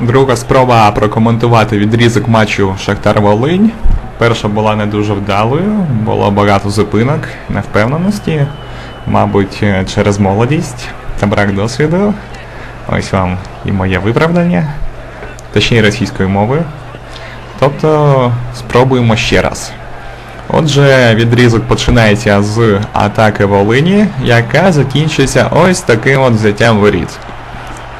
Друга спроба прокоментувати відрізок матчу Шахтар Волинь. Перша була не дуже вдалою, було багато зупинок, невпевненості, мабуть, е, через молодість та брак досвіду. Ось вам і моє виправдання, й російською мовою. Тобто спробуємо ще раз. Отже, відрізок починається з атаки Волині, яка закінчується ось таким от взяттям воріт.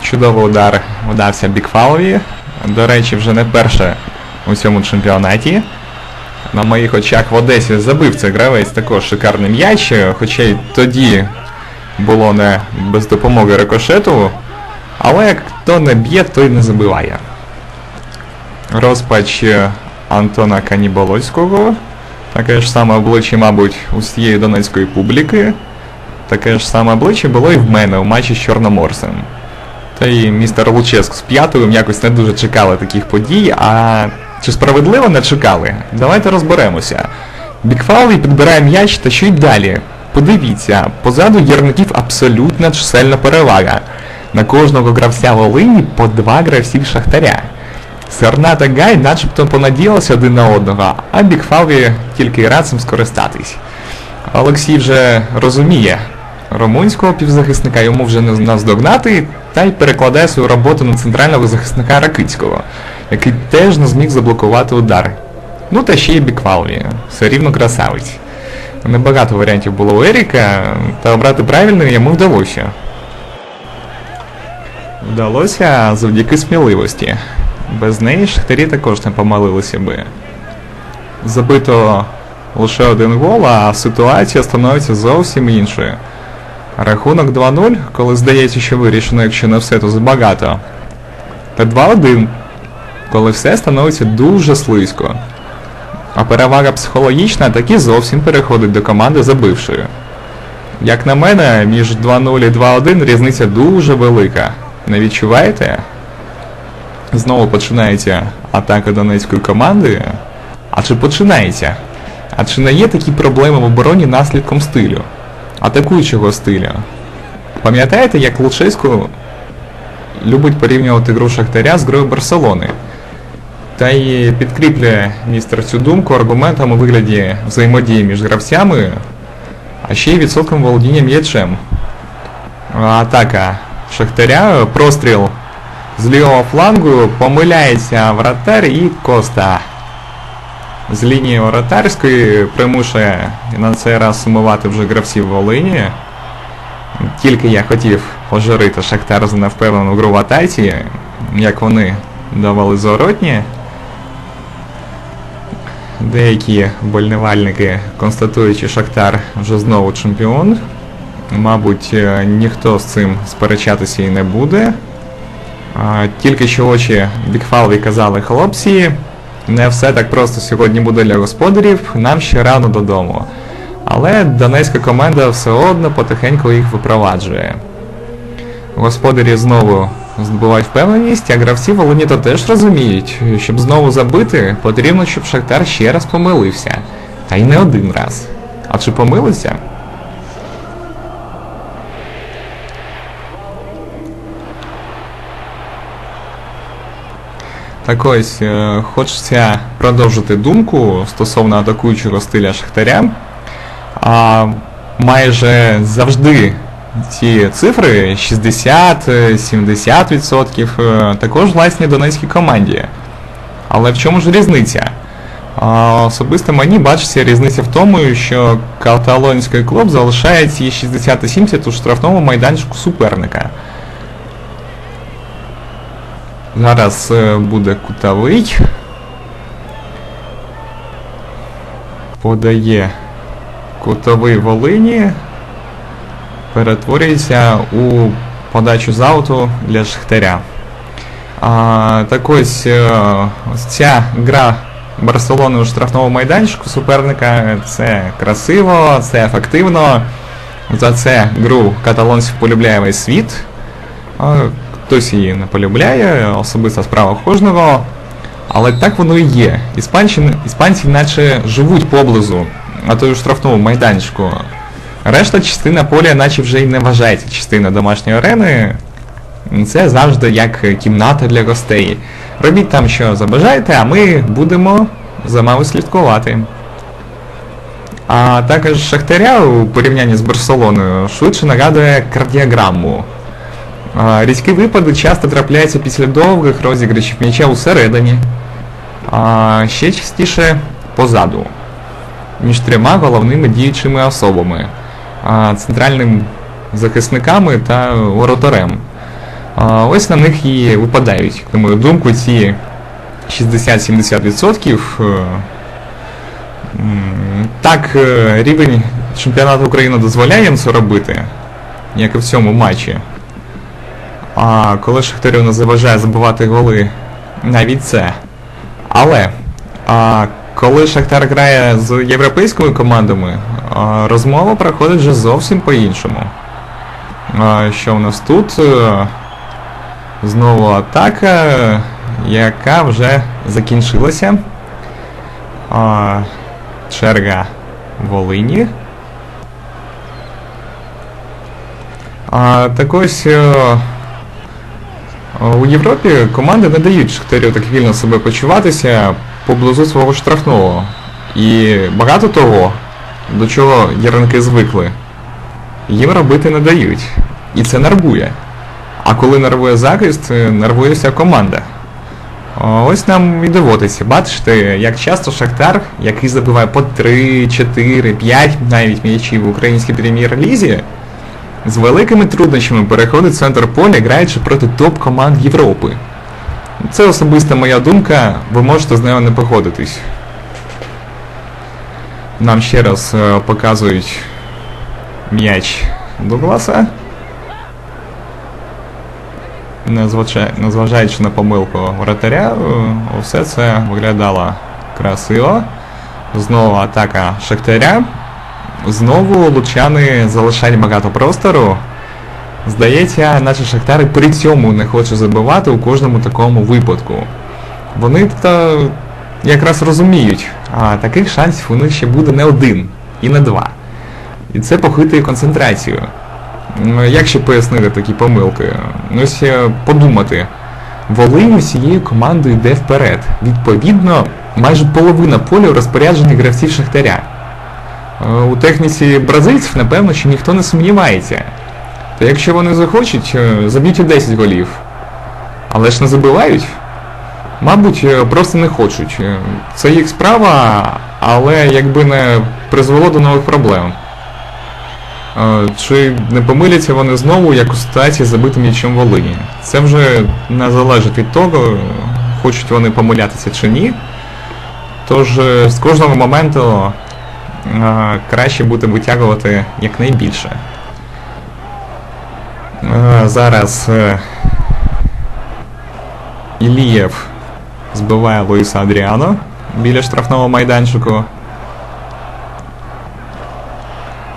Чудовий удар вдався Бікфалові. До речі, вже не вперше у цьому чемпіонаті. На моїх очах в Одесі забив цей гравець також шикарний м'яч, хоча й тоді було не без допомоги рикошету. Але хто не б'є, той не забиває. Розпач Антона Каніболоцького. Таке ж саме обличчя, мабуть, усієї донецької публіки. Таке ж саме обличчя було і в мене у матчі з Чорноморцем. Та й містер Луческ з П'ятовим якось не дуже чекали таких подій, а чи справедливо не чекали? Давайте розберемося. Бікфалий підбирає м'яч та що й далі. Подивіться, позаду гірників абсолютна чисельна перевага. На кожного гравця Волині по два гравців Шахтаря. Серна та Гай начебто понадіялися один на одного, а Бікфалві тільки й рад цим скористатись. Олексій вже розуміє, румунського півзахисника йому вже не наздогнати, та й перекладає свою роботу на центрального захисника Ракицького, який теж не зміг заблокувати удар. Ну та ще й Бікфалві, все рівно красавець. Небагато варіантів було у Еріка, та обрати правильний йому вдалося. Вдалося завдяки сміливості. Без неї шахтарі також не помилилися би. Забито лише один гол, а ситуація становиться зовсім іншою. Рахунок 2-0, коли здається, що вирішено, якщо не все, то забагато. Та 2-1, коли все становиться дуже слизько. А перевага психологічна таки зовсім переходить до команди забившої. Як на мене, між 2-0 і 2-1 різниця дуже велика. Не відчуваєте? Знову починається атака донецької команди. А чи починається? А чи не є такі проблеми в обороні наслідком стилю? Атакуючого стилю? Пам'ятаєте, як Лучеську любить порівнювати гру Шахтаря з грою Барселони? Та й підкріплює містер цю думку аргументами у вигляді взаємодії між гравцями, а ще й відсотком володіння м'ячем. Атака Шахтаря, простріл з лівого флангу, помиляється вратар і Коста. З лінії воротарської примушує на цей раз сумувати вже гравців Волині. Тільки я хотів пожарити Шахтар за невпевнену гру в атаці, як вони давали зворотні. Деякі вболівальники, констатуючи Шахтар вже знову чемпіон. Мабуть, е, ніхто з цим сперечатися і не буде. Тільки що очі Бікфалві казали хлопці, не все так просто сьогодні буде для господарів, нам ще рано додому. Але донецька команда все одно потихеньку їх випроваджує. Господарі знову здобувають впевненість, а гравці Волині то теж розуміють, щоб знову забити, потрібно, щоб Шахтар ще раз помилився. Та й не один раз. А чи помилився? Так ось, е, хочеться продовжити думку стосовно атакуючого стиля Шахтаря. А, майже завжди ці цифри 60-70% е, також власні донецькій команді. Але в чому ж різниця? Особисто мені бачиться різниця в тому, що каталонський клуб залишає ці 60-70 у штрафному майданчику суперника. Зараз е, буде кутовий. Подає кутовий Волині. Перетворюється у подачу з ауту для Шахтаря. А, так ось, е, ось ця гра Барселони у штрафному майданчику суперника це красиво, це ефективно. За це гру каталонців полюбляє весь світ. Хтось її не полюбляє, особиста справа кожного. Але так воно і є. Іспанці, іспанці наче живуть поблизу, а то штрафному майданчику. Решта частина поля наче вже й не вважається частиною домашньої арени. Це завжди як кімната для гостей. Робіть там, що забажаєте, а ми будемо за вами слідкувати. А також Шахтаря у порівнянні з Барселоною швидше нагадує кардіограму. Різкі випади часто трапляються після довгих розіграшів м'яча усередині, а ще частіше позаду, між трьома головними діючими особами, центральним захисниками та воротарем. Ось на них і випадають, на мою думку, ці 60-70%. е, Так, е, рівень чемпіонату України дозволяє їм це робити, як і в цьому матчі. А коли Шахтарю не заважає забивати голи, навіть це. Але а, коли Шахтар грає з європейськими командами, а, розмова проходить вже зовсім по-іншому. Що в нас тут? Е, Знову атака, яка вже закінчилася. А, черга Волині. А, так ось е, у Європі команди не дають Шахтарю так вільно себе почуватися поблизу свого штрафного. І багато того, до чого яранки звикли, їм робити не дають. І це нервує. А коли нервує захист, е, нервує вся команда. Ось нам і доводиться. Бачите, як часто Шахтар, який забиває по 3, 4, 5 навіть м'ячів в українській прем'єр-лізі, з великими труднощами переходить центр поля, граючи проти топ-команд Європи. Це особиста моя думка, ви можете з нею не погодитись. Нам ще раз е, показують м'яч Дугласа. Незважаючи на помилку вратаря, е, все це виглядало красиво. Знову атака Шахтаря. Знову лучани залишають багато простору. Здається, наче Шахтар і при цьому не хоче забивати у кожному такому випадку. Вони то якраз розуміють, а таких шансів у них ще буде не один і не два. І це похитує концентрацію. Як ще пояснити такі помилки? Ну, ось е, подумати. Волинь усією командою йде вперед. Відповідно, майже половина поля у розпорядженні гравців Шахтаря. Е, У техніці бразильців, напевно, що ніхто не сумнівається. Та якщо вони захочуть, е, заб'ють і 10 голів. Але ж не забивають. Мабуть, е, просто не хочуть. Це їх справа, але якби не призвело до нових проблем. Чи не помиляться вони знову, як у ситуації з забитим м'ячем Волині? Це вже не залежить від того, хочуть вони помилятися чи ні. Тож з кожного моменту краще буде витягувати якнайбільше. Зараз е, Ілієв збиває Луїса Адріано біля штрафного майданчику.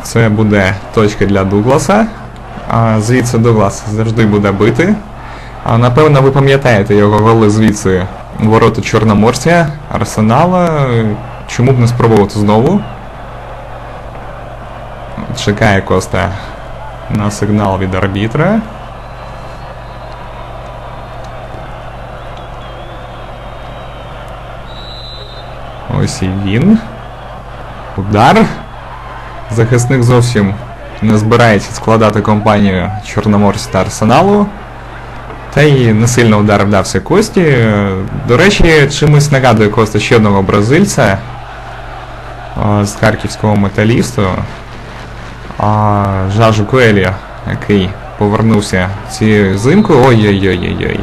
Це буде точка для Дугласа. Звідси Дуглас завжди буде бити. Напевно ви пам'ятаєте його голи звідси ворота Чорноморця, Арсенала. Чому б не спробувати знову? Чекає Коста на сигнал від арбітра. Ось і він. Удар. Захисник зовсім не збирається складати компанію Чорноморця та Арсеналу. Та й не сильно удар вдався Кості. До речі, чимось нагадує Коста ще одного бразильця з харківського металісту. А, Жажу Куелі, який повернувся цією зимкою. Ой-ой-ой-ой-ой.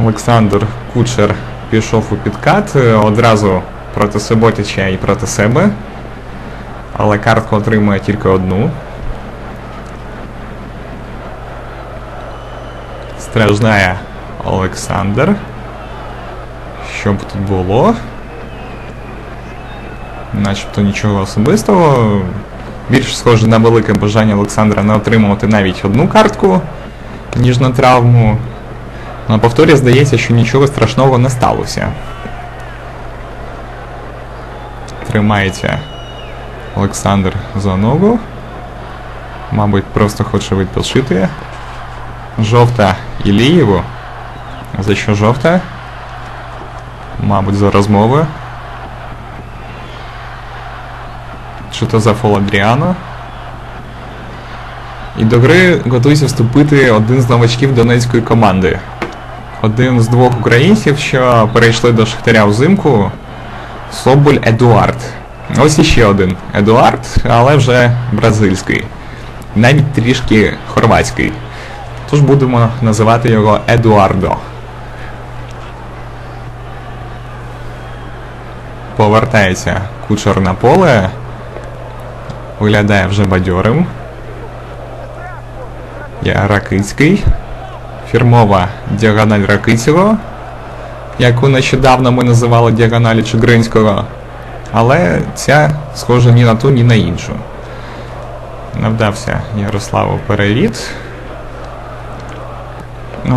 Олександр Кучер пішов у підкат е, одразу проти Суботіча і проти себе. Але картку отримує тільки одну. Страждає Олександр. Що б тут було? Начебто нічого особистого. Більш схоже на велике бажання Олександра не отримувати навіть одну картку, ніж на травму. На повторі здається, що нічого страшного не сталося. Тримається Олександр за ногу. Мабуть, просто хоче відпочити. Жовта Ілієву. За що жовта? Мабуть, за розмови. Чи то за Фоладріана. І до гри готується вступити один з новачків донецької команди. Один з двох українців, що перейшли до Шахтаря взимку. Соболь Едуард. Ось іще один Едуард, але вже бразильський. Навіть трішки хорватський. Тож будемо називати його Едуардо. Повертається кучер на поле. Виглядає вже бадьорим. Я Ракицький. Фірмова діагональ Ракицького, яку нещодавно ми називали діагоналі Чигринського. Але ця схожа ні на ту, ні на іншу. Навдався Ярославу перевід.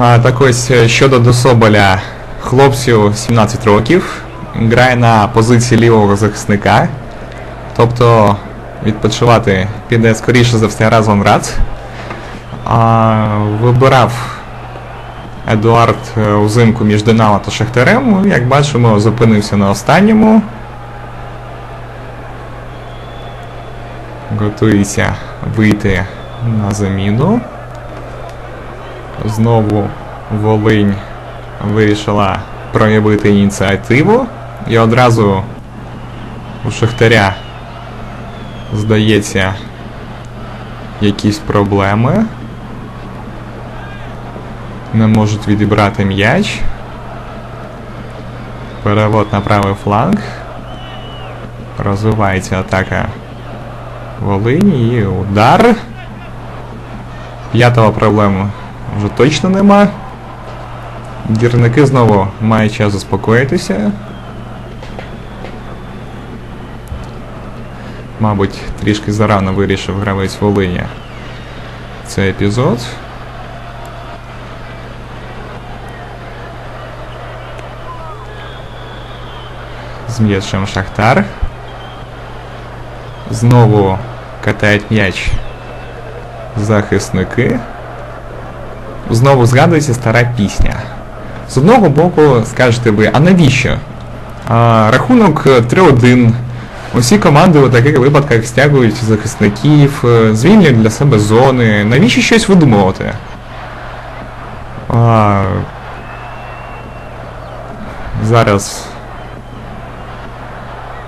А, так ось е, щодо до Соболя, хлопцю 17 років, грає на позиції лівого захисника. Тобто відпочивати піде скоріше за все разом Рац. А, вибирав Едуард е, узимку між Динамо та Шахтарем. Як бачимо, зупинився на останньому. Готується вийти на заміну. Знову Волинь вирішила проявити ініціативу. І одразу у Шахтаря, здається, якісь проблеми. Не можуть відібрати м'яч. Перевод на правий фланг. Розвивається атака Волині і удар. П'ятого проблеми вже точно нема. Гірники знову мають час заспокоїтися. Мабуть, трішки зарано вирішив гравець Волині цей епізод. З м'ячем Шахтар. Знову катають м'яч захисники. Знову згадується стара пісня. З одного боку, скажете ви, а навіщо? А, рахунок 3-1. Усі команди у таких випадках стягують захисників, е, звільнюють для себе зони. Навіщо щось видумувати? А, зараз,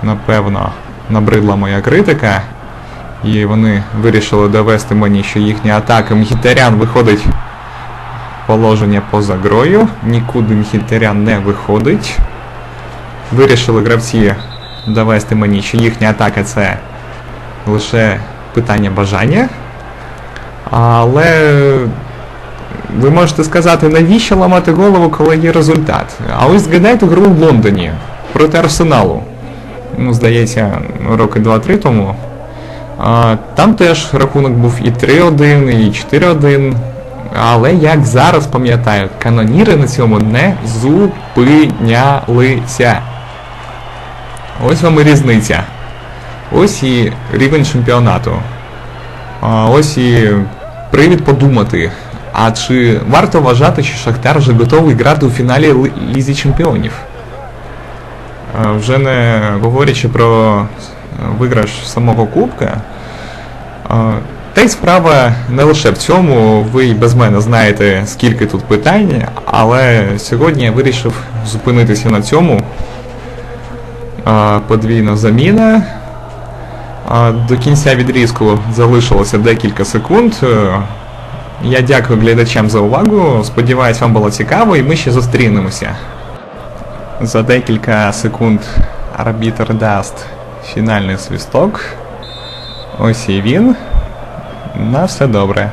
напевно, набридла моя критика. І вони вирішили довести мені, що їхня атака Мхітарян виходить положення поза грою. Нікуди Мхітарян не виходить. Вирішили гравці довести мені, що їхня атака це лише питання бажання. Але ви можете сказати, навіщо ламати голову, коли є результат? А ось згадайте гру в Лондоні проти Арсеналу. Ну, здається, роки 2-3 тому. А, Там теж рахунок був і 3-1, і 4-1. Але як зараз пам'ятаю, каноніри на цьому не зупинялися. Ось вам і різниця. Ось і рівень чемпіонату. Ось і привід подумати. А чи варто вважати, що Шахтар вже готовий грати у фіналі Лізі Чемпіонів? Вже не говорячи про виграш самого Кубка. Та й справа не лише в цьому, ви й без мене знаєте, скільки тут питань, але сьогодні я вирішив зупинитися на цьому. Подвійна заміна. До кінця відрізку залишилося декілька секунд. Е, Я дякую глядачам за увагу. Сподіваюсь, вам було цікаво і ми ще зустрінемося. За декілька секунд арбітр дасть фінальний свисток. Ось і він. На все добре.